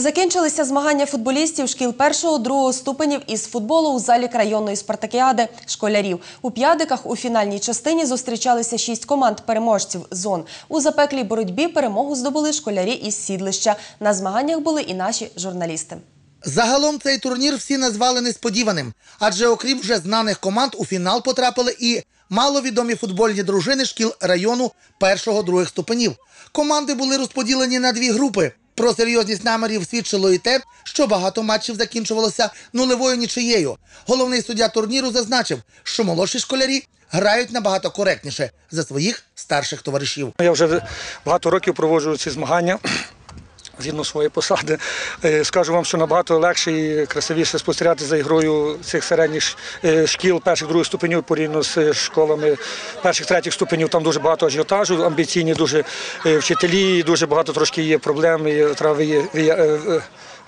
Закінчилися змагання футболістів шкіл першого другого ступенів із футболу у залі районної спартакіади школярів. У п'ядиках у фінальній частині зустрічалися шість команд переможців зон. У запеклій боротьбі перемогу здобули школярі із сідлища. На змаганнях були і наші журналісти. Загалом цей турнір всі назвали несподіваним, адже окрім вже знаних команд у фінал потрапили і маловідомі футбольні дружини шкіл району першого-других ступенів. Команди були розподілені на дві групи. Про серйозність намірів свідчило і те, що багато матчів закінчувалося нулевою нічиєю. Головний суддя турніру зазначив, що молодші школярі грають набагато коректніше за своїх старших товаришів. Я вже багато років проводжу ці змагання. Згідно своєї посади, Е, скажу вам, що набагато легше і красивіше спостерігати за ігрою цих середніх е, шкіл перших других ступенів порівняно з е, школами перших третіх ступенів. Там дуже багато ажіотажу, амбіційні дуже вчителі, дуже багато трошки є проблем. І треба е,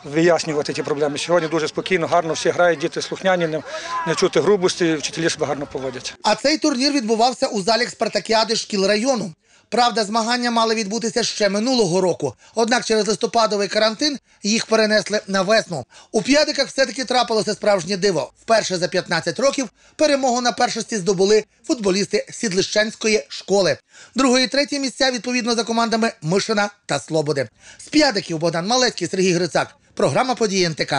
вияснювати ті проблеми. Сьогодні дуже спокійно, гарно всі грають, діти слухняні, не, не чути грубості, вчителі себе гарно поводять. А цей турнір відбувався у залі спартакіади шкіл району. Правда, змагання мали відбутися ще минулого року. Однак через листопадовий карантин їх перенесли на весну. У п'ядиках все-таки трапилося справжнє диво. Вперше за 15 років перемогу на першості здобули футболісти Сідлищенської школи. Друге і третє місця відповідно за командами Мишина та Слободи. З п'ядиків Богдан Малецький, Сергій Грицак. Програма події НТК.